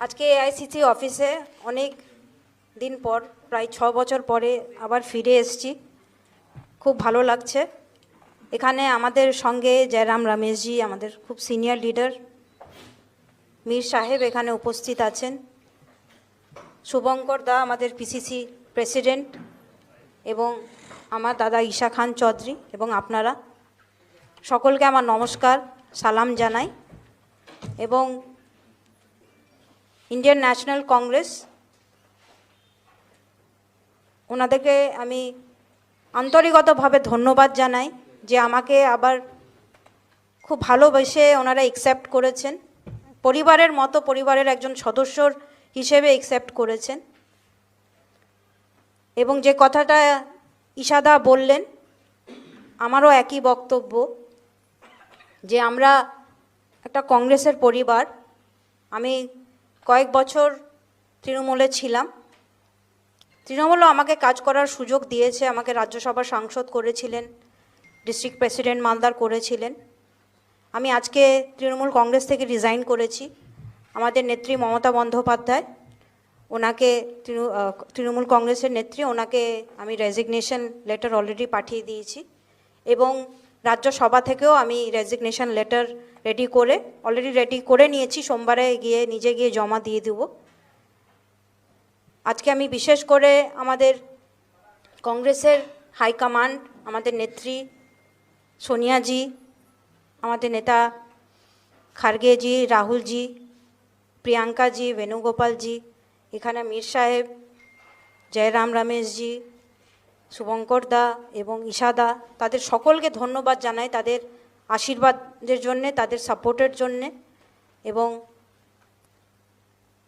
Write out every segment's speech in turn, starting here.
আজকে এআইসিসি অফিসে অনেক দিন পর, প্রায় ছ বছর পরে আবার ফিরে এসেছি। খুব ভালো লাগছে। এখানে আমাদের সঙ্গে জয়রাম রমেশজি, আমাদের খুব সিনিয়র লিডার মীর সাহেব এখানে উপস্থিত আছেন। শুভঙ্কর দা আমাদের পিসিসি প্রেসিডেন্ট এবং আমার দাদা ঈশা খান চৌধুরী এবং আপনারা। সকলকে আমার নমস্কার, সালাম জানাই এবং ইন্ডিয়ান ন্যাশনাল কংগ্রেস ওনাদেরকে আমি আন্তরিকতভাবে ধন্যবাদ জানাই যে আমাকে আবার খুব ভালোবেসে ওনারা একসেপ্ট করেছেন। পরিবারের মতো পরিবারের একজন সদস্যর হিসেবে একসেপ্ট করেছেন। এবং যে কথাটা ইশাদা বললেন, আমারও একই বক্তব্য যে আমরা একটা কংগ্রেসের পরিবার, আমি কয়েক বছর তৃণমূলে ছিলাম। তৃণমূলও আমাকে কাজ করার সুযোগ দিয়েছে, আমাকে রাজ্যসভার সাংসদ করেছিলেন, ডিস্ট্রিক্ট প্রেসিডেন্ট মালদার করেছিলেন। আমি আজকে তৃণমূল কংগ্রেস থেকে রিজাইন করেছি, আমাদের নেত্রী মমতা বন্দ্যোপাধ্যায়। ওনাকে তৃণমূল কংগ্রেসের নেত্রী, ওনাকে আমি রেজিগনেশন লেটার অলরেডি পাঠিয়ে দিয়েছি। এবং রাজ্যসভা থেকেও আমি রেজিগনেশন লেটার রেডি করে অলরেডি রেডি করে নিয়েছি, সোমবারে গিয়ে নিজে গিয়ে জমা দিয়ে দেব। আজকে আমি বিশেষ করে আমাদের কংগ্রেসের হাইকমান্ড আমাদের নেত্রী সোনিয়াজি আমাদের নেতা খার্গেজি রাহুলজি প্রিয়াঙ্কাজি বেণুগোপালজি এখানে মীর সাহেব, জয়রাম রমেশজি শুভঙ্কর দা এবং ঈশাদা তাদের সকলকে ধন্যবাদ জানাই তাদের আশীর্বাদের জন্যে, তাদের সাপোর্টের জন্যে। এবং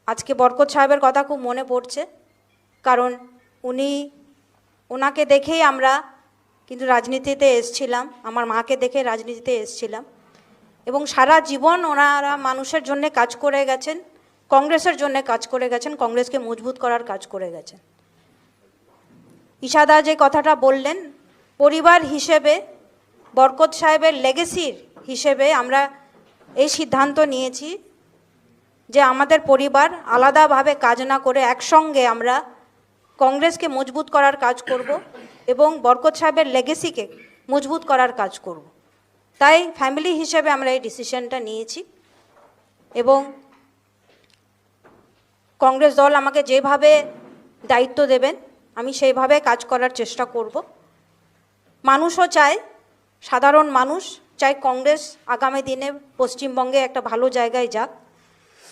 আজকে বরকত সাহেবের কথা খুব মনে পড়ছে, কারণ উনি ওনাকে দেখেই আমরা কিন্তু রাজনীতিতে এসছিলাম, আমার মাকে দেখে রাজনীতিতে এসছিলাম। এবং সারা জীবন ওনারা মানুষের জন্য কাজ করে গেছেন, কংগ্রেসের জন্য কাজ করে গেছেন, কংগ্রেসকে মজবুত করার কাজ করে গেছেন। ইশাদা যে কথাটা বললেন, পরিবার হিসেবে, বরকত সাহেবের লেগেসির হিসেবে আমরা এই সিদ্ধান্ত নিয়েছি যে আমাদের পরিবার আলাদাভাবে কাজ না করে একসঙ্গে আমরা কংগ্রেসকে মজবুত করার কাজ করব এবং বরকত সাহেবের লেগেসিকে মজবুত করার কাজ করব। তাই ফ্যামিলি হিসেবে আমরা এই ডিসিশনটা নিয়েছি এবং কংগ্রেস দল আমাকে যেভাবে দায়িত্ব দেবেন আমি সেইভাবে কাজ করার চেষ্টা করব। মানুষও চায়, সাধারণ মানুষ চায় কংগ্রেস আগামী দিনে পশ্চিমবঙ্গে একটা ভালো জায়গায় যাক।